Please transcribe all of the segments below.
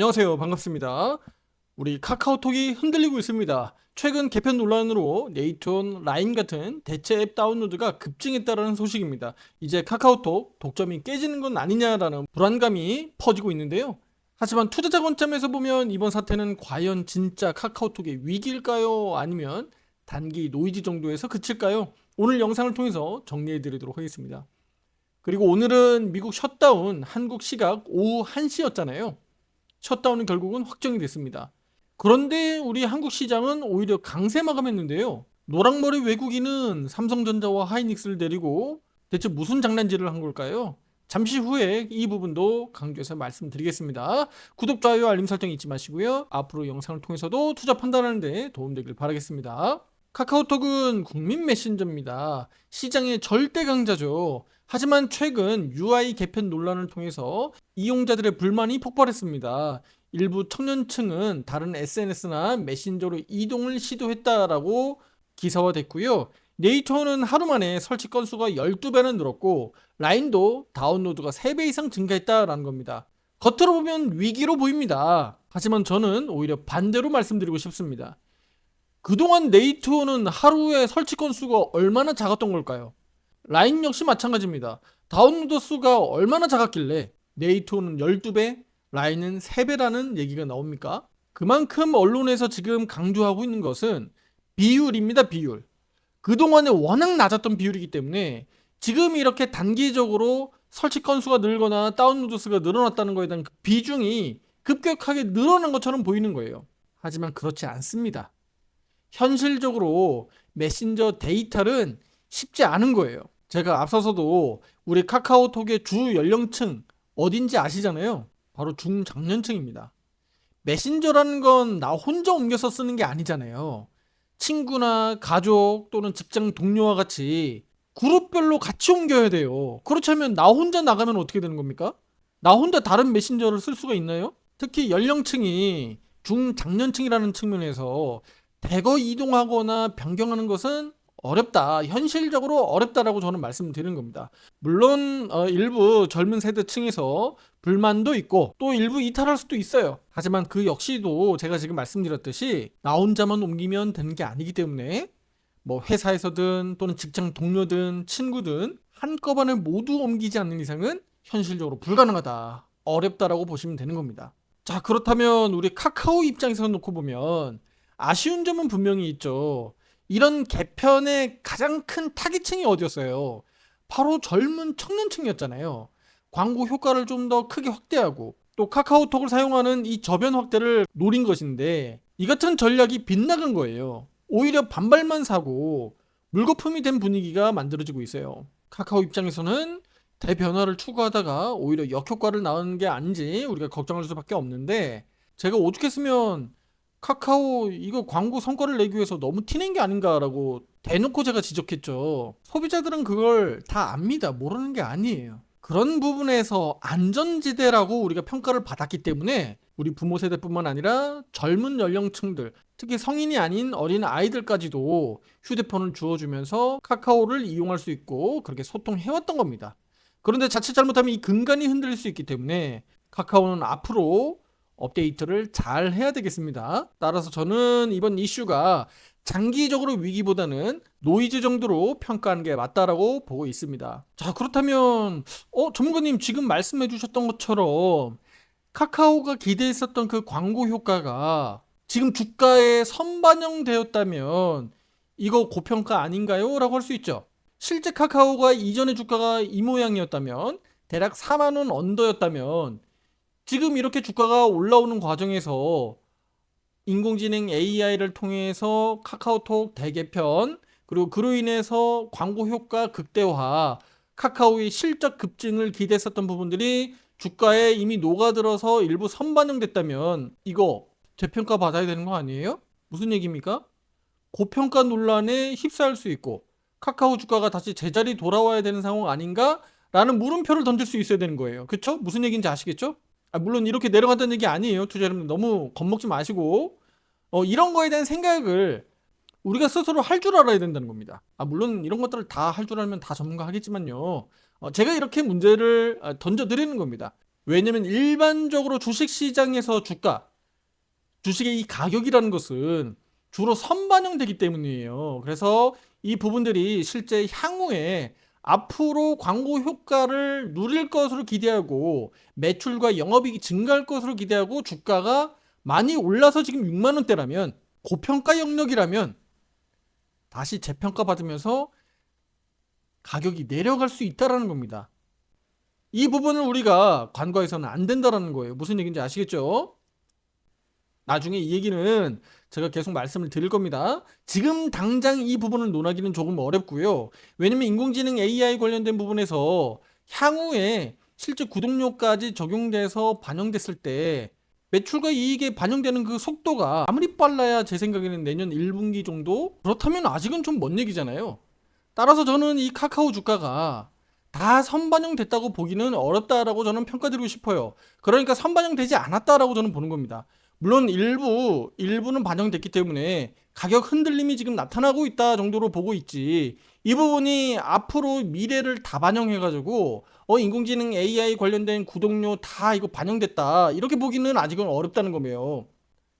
안녕하세요. 반갑습니다. 우리 카카오톡이 흔들리고 있습니다. 최근 개편 논란으로 네이톤, 라인 같은 대체 앱 다운로드가 급증했다는 소식입니다. 이제 카카오톡 독점이 깨지는 건 아니냐라는 불안감이 퍼지고 있는데요. 하지만 투자자 관점에서 보면 이번 사태는 과연 진짜 카카오톡의 위기일까요? 아니면 단기 노이즈 정도에서 그칠까요? 오늘 영상을 통해서 정리해 드리도록 하겠습니다. 그리고 오늘은 미국 셧다운 한국 시각 오후 1시였잖아요. 셧다운은 결국은 확정이 됐습니다. 그런데 우리 한국 시장은 오히려 강세 마감했는데요. 노랑머리 외국인은 삼성전자와 하이닉스를 데리고 대체 무슨 장난질을 한 걸까요? 잠시 후에 이 부분도 강조해서 말씀드리겠습니다. 구독, 좋아요, 알림 설정 잊지 마시고요. 앞으로 영상을 통해서도 투자 판단하는 데 도움되길 바라겠습니다. 카카오톡은 국민 메신저입니다. 시장의 절대 강자죠. 하지만 최근 UI 개편 논란을 통해서 이용자들의 불만이 폭발했습니다. 일부 청년층은 다른 SNS나 메신저로 이동을 시도했다라고 기사화됐고요. 네이처는 하루 만에 설치 건수가 12배나 늘었고 라인도 다운로드가 3배 이상 증가했다라는 겁니다. 겉으로 보면 위기로 보입니다. 하지만 저는 오히려 반대로 말씀드리고 싶습니다. 그동안 네이트는 하루에 설치 건수가 얼마나 작았던 걸까요? 라인 역시 마찬가지입니다. 다운로드 수가 얼마나 작았길래 네이트는 12배, 라인은 3배라는 얘기가 나옵니까? 그만큼 언론에서 지금 강조하고 있는 것은 비율입니다, 비율. 그동안에 워낙 낮았던 비율이기 때문에 지금 이렇게 단기적으로 설치 건수가 늘거나 다운로드 수가 늘어났다는 것에 대한 그 비중이 급격하게 늘어난 것처럼 보이는 거예요. 하지만 그렇지 않습니다. 현실적으로 메신저 데이터는 쉽지 않은 거예요. 제가 앞서서도 우리 카카오톡의 주 연령층 어딘지 아시잖아요. 바로 중장년층입니다. 메신저라는 건 나 혼자 옮겨서 쓰는 게 아니잖아요. 친구나 가족 또는 직장 동료와 같이 그룹별로 같이 옮겨야 돼요. 그렇다면 나 혼자 나가면 어떻게 되는 겁니까? 나 혼자 다른 메신저를 쓸 수가 있나요? 특히 연령층이 중장년층이라는 측면에서 대거 이동하거나 변경하는 것은 어렵다. 현실적으로 어렵다라고 저는 말씀드리는 겁니다. 물론 어, 일부 젊은 세대층에서 불만도 있고 또 일부 이탈할 수도 있어요. 하지만 그 역시도 제가 지금 말씀드렸듯이 나 혼자만 옮기면 되는 게 아니기 때문에 뭐 회사에서든 또는 직장 동료든 친구든 한꺼번에 모두 옮기지 않는 이상은 현실적으로 불가능하다. 어렵다라고 보시면 되는 겁니다. 자, 그렇다면 우리 카카오 입장에서 놓고 보면 아쉬운 점은 분명히 있죠. 이런 개편의 가장 큰 타깃층이 어디였어요? 바로 젊은 청년층이었잖아요. 광고 효과를 좀 더 크게 확대하고 또 카카오톡을 사용하는 이 저변 확대를 노린 것인데 이 같은 전략이 빗나간 거예요. 오히려 반발만 사고 물거품이 된 분위기가 만들어지고 있어요. 카카오 입장에서는 대변화를 추구하다가 오히려 역효과를 낳은 게 아닌지 우리가 걱정할 수밖에 없는데 제가 오죽했으면 카카오 이거 광고 성과를 내기 위해서 너무 티낸 게 아닌가라고 대놓고 제가 지적했죠. 소비자들은 그걸 다 압니다. 모르는 게 아니에요. 그런 부분에서 안전지대라고 우리가 평가를 받았기 때문에 우리 부모 세대뿐만 아니라 젊은 연령층들, 특히 성인이 아닌 어린 아이들까지도 휴대폰을 주어주면서 카카오를 이용할 수 있고 그렇게 소통해왔던 겁니다. 그런데 자칫 잘못하면 이 근간이 흔들릴 수 있기 때문에 카카오는 앞으로 업데이트를 잘 해야 되겠습니다. 따라서 저는 이번 이슈가 장기적으로 위기보다는 노이즈 정도로 평가하는 게 맞다라고 보고 있습니다. 자, 그렇다면, 어, 전문가님 지금 말씀해 주셨던 것처럼 카카오가 기대했었던 그 광고 효과가 지금 주가에 선반영되었다면 이거 고평가 아닌가요? 라고 할 수 있죠. 실제 카카오가 이전의 주가가 이 모양이었다면 대략 4만원 언더였다면 지금 이렇게 주가가 올라오는 과정에서 인공지능 AI를 통해서 카카오톡 대개편 그리고 그로 인해서 광고 효과 극대화 카카오의 실적 급증을 기대했었던 부분들이 주가에 이미 녹아들어서 일부 선반영됐다면 이거 재평가 받아야 되는 거 아니에요? 무슨 얘기입니까? 고평가 논란에 휩싸일 수 있고 카카오 주가가 다시 제자리 돌아와야 되는 상황 아닌가? 라는 물음표를 던질 수 있어야 되는 거예요. 그쵸? 무슨 얘기인지 아시겠죠? 아, 물론 이렇게 내려간다는 얘기 아니에요. 투자 여러분 너무 겁먹지 마시고 어, 이런 거에 대한 생각을 우리가 스스로 할 줄 알아야 된다는 겁니다. 아, 물론 이런 것들을 다 할 줄 알면 다 전문가 하겠지만요. 어, 제가 이렇게 문제를 아, 던져드리는 겁니다. 왜냐면 일반적으로 주식 시장에서 주가, 주식의 이 가격이라는 것은 주로 선반영되기 때문이에요. 그래서 이 부분들이 실제 향후에 앞으로 광고 효과를 누릴 것으로 기대하고 매출과 영업이익이 증가할 것으로 기대하고 주가가 많이 올라서 지금 6만 원대라면 고평가 영역이라면 다시 재평가 받으면서 가격이 내려갈 수 있다라는 겁니다. 이 부분을 우리가 관과해서는 안 된다라는 거예요. 무슨 얘기인지 아시겠죠? 나중에 이 얘기는 제가 계속 말씀을 드릴 겁니다. 지금 당장 이 부분을 논하기는 조금 어렵고요. 왜냐면 인공지능 AI 관련된 부분에서 향후에 실제 구독료까지 적용돼서 반영됐을 때 매출과 이익에 반영되는 그 속도가 아무리 빨라야 제 생각에는 내년 1분기 정도? 그렇다면 아직은 좀 먼 얘기잖아요. 따라서 저는 이 카카오 주가가 다 선반영됐다고 보기는 어렵다라고 저는 평가드리고 싶어요. 그러니까 선반영되지 않았다라고 저는 보는 겁니다. 물론 일부 일부는 반영됐기 때문에 가격 흔들림이 지금 나타나고 있다 정도로 보고 있지. 이 부분이 앞으로 미래를 다 반영해 가지고 어 인공지능 AI 관련된 구독료 다 이거 반영됐다. 이렇게 보기는 아직은 어렵다는 거예요.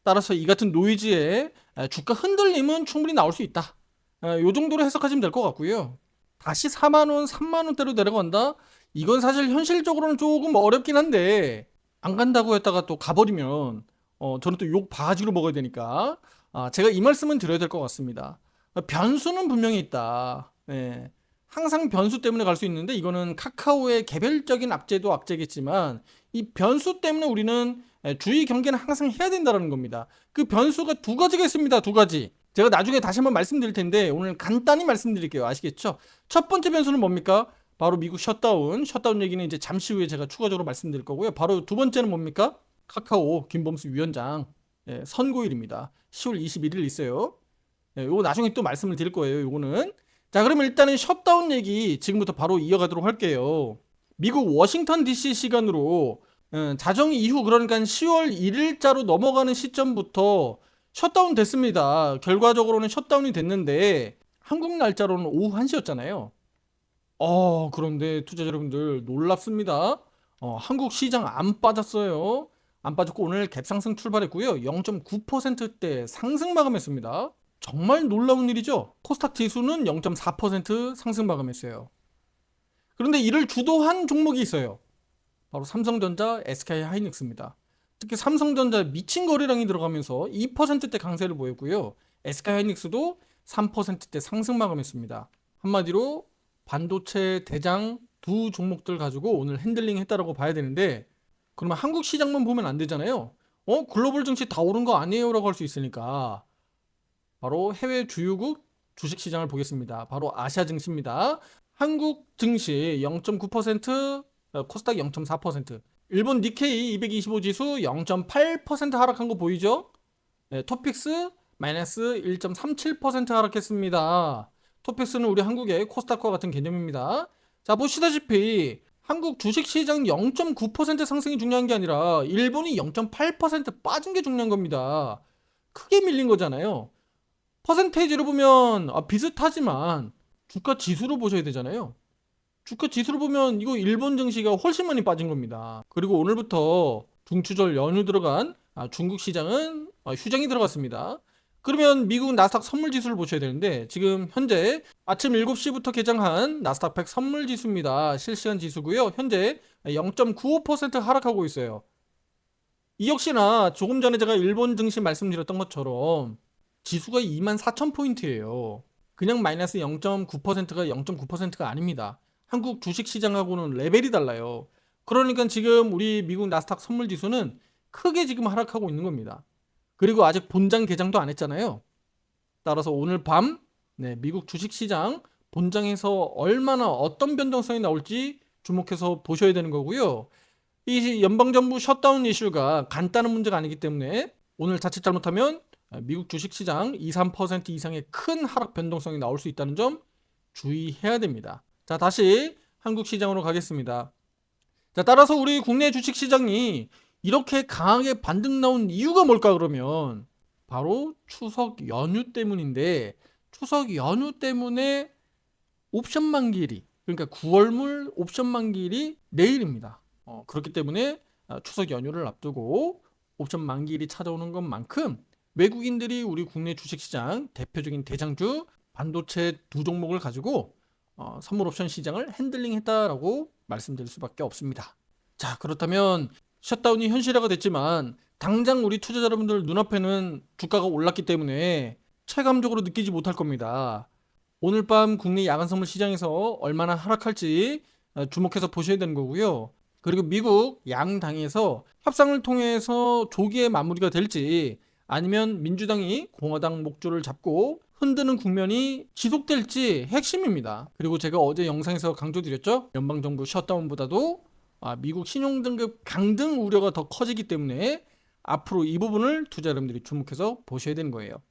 따라서 이 같은 노이즈에 주가 흔들림은 충분히 나올 수 있다. 요 정도로 해석하시면 될 것 같고요. 다시 4만 원, 3만 원대로 내려간다? 이건 사실 현실적으로는 조금 어렵긴 한데 안 간다고 했다가 또 가버리면 어, 저는 또 욕 바가지로 먹어야 되니까 아, 제가 이 말씀은 드려야 될 것 같습니다. 변수는 분명히 있다. 네. 항상 변수 때문에 갈 수 있는데 이거는 카카오의 개별적인 악재도 악재겠지만 이 변수 때문에 우리는 주의 경계는 항상 해야 된다는 겁니다. 그 변수가 두 가지가 있습니다. 두 가지. 제가 나중에 다시 한번 말씀드릴 텐데 오늘 간단히 말씀드릴게요. 아시겠죠? 첫 번째 변수는 뭡니까? 바로 미국 셧다운. 셧다운 얘기는 이제 잠시 후에 제가 추가적으로 말씀드릴 거고요. 바로 두 번째는 뭡니까? 카카오 김범수 위원장 예, 선고일입니다. 10월 21일 있어요. 예, 요거 나중에 또 말씀을 드릴 거예요. 요거는 자 그러면 일단은 셧다운 얘기 지금부터 바로 이어가도록 할게요. 미국 워싱턴 DC 시간으로 음, 자정 이후 그러니까 10월 1일자로 넘어가는 시점부터 셧다운 됐습니다. 결과적으로는 셧다운이 됐는데 한국 날짜로는 오후 1시였잖아요. 어, 그런데 투자자 여러분들 놀랍습니다. 어, 한국 시장 안 빠졌어요. 안 빠졌고 오늘 갭상승 출발했고요. 0.9%대 상승 마감했습니다. 정말 놀라운 일이죠. 코스닥 지수는 0.4% 상승 마감했어요. 그런데 이를 주도한 종목이 있어요. 바로 삼성전자, SK 하이닉스입니다. 특히 삼성전자 미친 거래량이 들어가면서 2%대 강세를 보였고요. SK 하이닉스도 3%대 상승 마감했습니다. 한마디로 반도체 대장 두 종목들 가지고 오늘 핸들링 했다라고 봐야 되는데 그러면 한국 시장만 보면 안 되잖아요. 어 글로벌 증시 다 오른 거 아니에요라고 할 수 있으니까 바로 해외 주요국 주식 시장을 보겠습니다. 바로 아시아 증시입니다. 한국 증시 0.9%, 어, 코스닥 0.4%, 일본 니케이 225 지수 0.8% 하락한 거 보이죠? 네, 토픽스 마이너스 1.37% 하락했습니다. 토픽스는 우리 한국의 코스닥과 같은 개념입니다. 자, 보시다시피 한국 주식시장 0.9% 상승이 중요한 게 아니라 일본이 0.8% 빠진 게 중요한 겁니다. 크게 밀린 거잖아요. 퍼센테이지로 보면 아, 비슷하지만 주가 지수로 보셔야 되잖아요. 주가 지수로 보면 이거 일본 증시가 훨씬 많이 빠진 겁니다. 그리고 오늘부터 중추절 연휴 들어간 아, 중국 시장은 아, 휴장이 들어갔습니다. 그러면 미국 나스닥 선물 지수를 보셔야 되는데 지금 현재 아침 7시부터 개장한 나스닥 100 선물 지수입니다. 실시간 지수고요. 현재 0.95% 하락하고 있어요. 이 역시나 조금 전에 제가 일본 증시 말씀드렸던 것처럼 지수가 24,000포인트예요. 그냥 마이너스 0.9%가 0.9%가 아닙니다. 한국 주식 시장하고는 레벨이 달라요. 그러니까 지금 우리 미국 나스닥 선물 지수는 크게 지금 하락하고 있는 겁니다. 그리고 아직 본장 개장도 안 했잖아요. 따라서 오늘 밤 네, 미국 주식 시장 본장에서 얼마나 어떤 변동성이 나올지 주목해서 보셔야 되는 거고요. 이 연방정부 셧다운 이슈가 간단한 문제가 아니기 때문에 오늘 자칫 잘못하면 미국 주식시장 2, 3% 이상의 큰 하락 변동성이 나올 수 있다는 점 주의해야 됩니다. 자, 다시 한국 시장으로 가겠습니다. 자, 따라서 우리 국내 주식 시장이 이렇게 강하게 반등 나온 이유가 뭘까 그러면 바로 추석 연휴 때문인데 추석 연휴 때문에 옵션 만기일이 그러니까 9월물 옵션 만기일이 내일입니다. 어, 그렇기 때문에 아, 추석 연휴를 앞두고 옵션 만기일이 찾아오는 것만큼 외국인들이 우리 국내 주식시장 대표적인 대장주 반도체 두 종목을 가지고 어, 선물 옵션 시장을 핸들링했다라고 말씀드릴 수밖에 없습니다. 자 그렇다면 셧다운이 현실화가 됐지만 당장 우리 투자자 여러분들 눈앞에는 주가가 올랐기 때문에 체감적으로 느끼지 못할 겁니다. 오늘 밤 국내 야간 선물 시장에서 얼마나 하락할지 어, 주목해서 보셔야 되는 거고요. 그리고 미국 양당에서 협상을 통해서 조기에 마무리가 될지 아니면 민주당이 공화당 목줄을 잡고 흔드는 국면이 지속될지 핵심입니다. 그리고 제가 어제 영상에서 강조드렸죠. 연방정부 셧다운보다도 아, 미국 신용등급 강등 우려가 더 커지기 때문에 앞으로 이 부분을 투자 여러분들이 주목해서 보셔야 되는 거예요.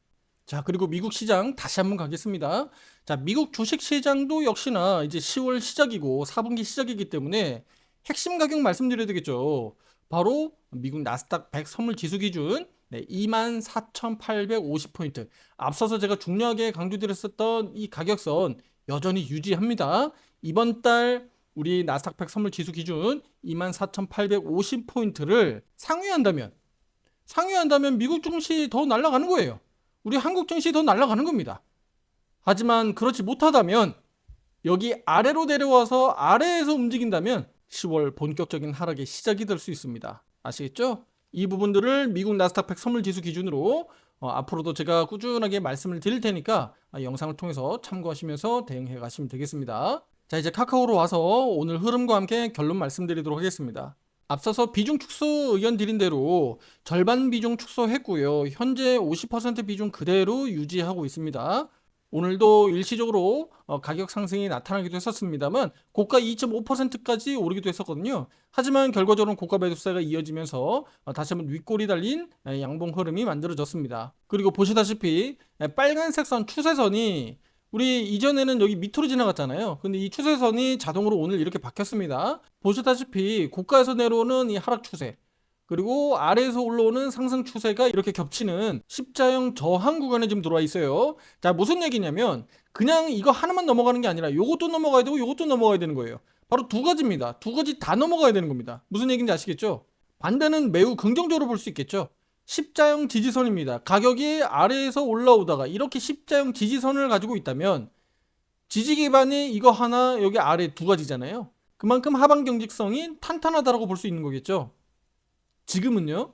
자, 그리고 미국 시장 다시 한번 가겠습니다. 자, 미국 주식 시장도 역시나 이제 10월 시작이고 4분기 시작이기 때문에 핵심 가격 말씀드려야 되겠죠. 바로 미국 나스닥 100 선물 지수 기준 네, 24,850포인트. 앞서서 제가 중요하게 강조드렸었던 이 가격선 여전히 유지합니다. 이번 달 우리 나스닥 100 선물 지수 기준 24,850포인트를 상회한다면 상회한다면 미국 증시 더 날아가는 거예요. 우리 한국 증시 더 날아가는 겁니다. 하지만 그렇지 못하다면 여기 아래로 내려와서 아래에서 움직인다면 10월 본격적인 하락의 시작이 될 수 있습니다. 아시겠죠? 이 부분들을 미국 나스닥 100 선물 지수 기준으로 어, 앞으로도 제가 꾸준하게 말씀을 드릴 테니까 아, 영상을 통해서 참고하시면서 대응해 가시면 되겠습니다. 자, 이제 카카오로 와서 오늘 흐름과 함께 결론 말씀드리도록 하겠습니다. 앞서서 비중 축소 의견 드린 대로 절반 비중 축소했고요. 현재 50% 비중 그대로 유지하고 있습니다. 오늘도 일시적으로 어, 가격 상승이 나타나기도 했었습니다만 고가 2.5%까지 오르기도 했었거든요. 하지만 결과적으로 고가 매도세가 이어지면서 어, 다시 한번 윗골이 달린 에, 양봉 흐름이 만들어졌습니다. 그리고 보시다시피 에, 빨간색 선 추세선이 우리 이전에는 여기 밑으로 지나갔잖아요. 근데 이 추세선이 자동으로 오늘 이렇게 바뀌었습니다. 보시다시피 고가에서 내려오는 이 하락 추세 그리고 아래에서 올라오는 상승 추세가 이렇게 겹치는 십자형 저항 구간에 지금 들어와 있어요. 자, 무슨 얘기냐면 그냥 이거 하나만 넘어가는 게 아니라 요것도 넘어가야 되고 요것도 넘어가야 되는 거예요. 바로 두 가지입니다. 두 가지 다 넘어가야 되는 겁니다. 무슨 얘기인지 아시겠죠? 반대는 매우 긍정적으로 볼 수 있겠죠. 십자형 지지선입니다. 가격이 아래에서 올라오다가 이렇게 십자형 지지선을 가지고 있다면 지지 기반이 이거 하나 여기 아래 두 가지잖아요. 그만큼 하방 경직성이 탄탄하다라고 볼 수 있는 거겠죠. 지금은요.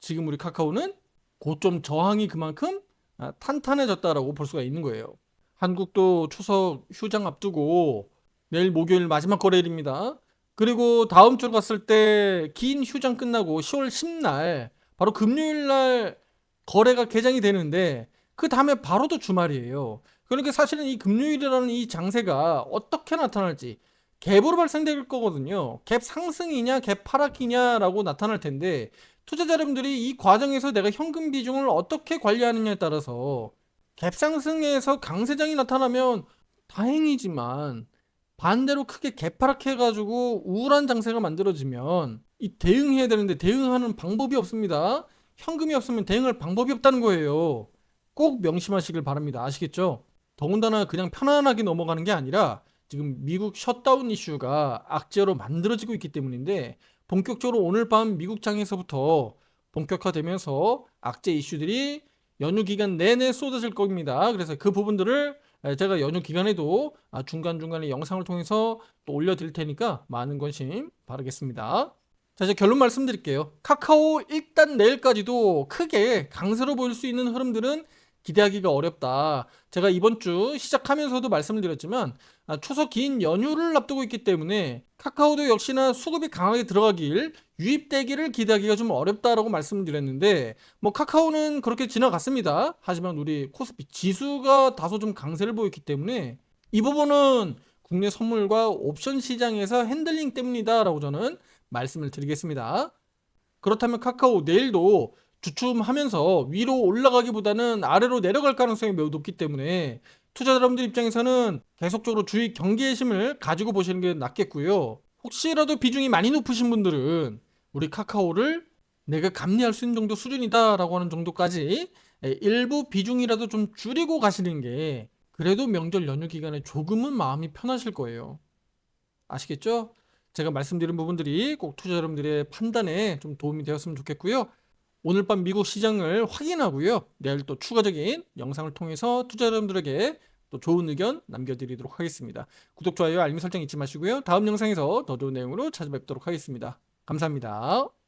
지금 우리 카카오는 고점 저항이 그만큼 아, 탄탄해졌다라고 볼 수가 있는 거예요. 한국도 추석 휴장 앞두고 내일 목요일 마지막 거래일입니다. 그리고 다음 주 갔을 때 긴 휴장 끝나고 10월 10날 바로 금요일 날 거래가 개장이 되는데 그 다음에 바로 또 주말이에요. 그러니까 사실은 이 금요일이라는 이 장세가 어떻게 나타날지 갭으로 발생될 거거든요. 갭 상승이냐, 갭 하락이냐라고 나타날 텐데 투자자 여러분들이 이 과정에서 내가 현금 비중을 어떻게 관리하느냐에 따라서 갭 상승에서 강세장이 나타나면 다행이지만 반대로 크게 개파락해가지고 우울한 장세가 만들어지면 이 대응해야 되는데 대응하는 방법이 없습니다. 현금이 없으면 대응할 방법이 없다는 거예요. 꼭 명심하시길 바랍니다. 아시겠죠? 더군다나 그냥 편안하게 넘어가는 게 아니라 지금 미국 셧다운 이슈가 악재로 만들어지고 있기 때문인데 본격적으로 오늘 밤 미국 장에서부터 본격화되면서 악재 이슈들이 연휴 기간 내내 쏟아질 겁니다. 그래서 그 부분들을 제가 연휴 기간에도 아, 중간중간에 영상을 통해서 또 올려드릴 테니까 많은 관심 바라겠습니다. 자, 이제 결론 말씀드릴게요. 카카오 일단 내일까지도 크게 강세로 보일 수 있는 흐름들은 기대하기가 어렵다. 제가 이번 주 시작하면서도 말씀을 드렸지만 아, 추석 긴 연휴를 앞두고 있기 때문에 카카오도 역시나 수급이 강하게 들어가길 유입되기를 기대하기가 좀 어렵다라고 말씀을 드렸는데 뭐 카카오는 그렇게 지나갔습니다. 하지만 우리 코스피 지수가 다소 좀 강세를 보였기 때문에 이 부분은 국내 선물과 옵션 시장에서 핸들링 때문이다라고 저는 말씀을 드리겠습니다. 그렇다면 카카오 내일도 주춤하면서 위로 올라가기보다는 아래로 내려갈 가능성이 매우 높기 때문에 투자 자분들 입장에서는 계속적으로 주의 경계심을 가지고 보시는 게 낫겠고요. 혹시라도 비중이 많이 높으신 분들은 우리 카카오를 내가 감내할 수 있는 정도 수준이다라고 하는 정도까지 일부 비중이라도 좀 줄이고 가시는 게 그래도 명절 연휴 기간에 조금은 마음이 편하실 거예요. 아시겠죠? 제가 말씀드린 부분들이 꼭 투자 여러분들의 판단에 좀 도움이 되었으면 좋겠고요. 오늘 밤 미국 시장을 확인하고요. 내일 또 추가적인 영상을 통해서 투자 여러분들에게 또 좋은 의견 남겨드리도록 하겠습니다. 구독, 좋아요, 알림 설정 잊지 마시고요. 다음 영상에서 더 좋은 내용으로 찾아뵙도록 하겠습니다. 감사합니다.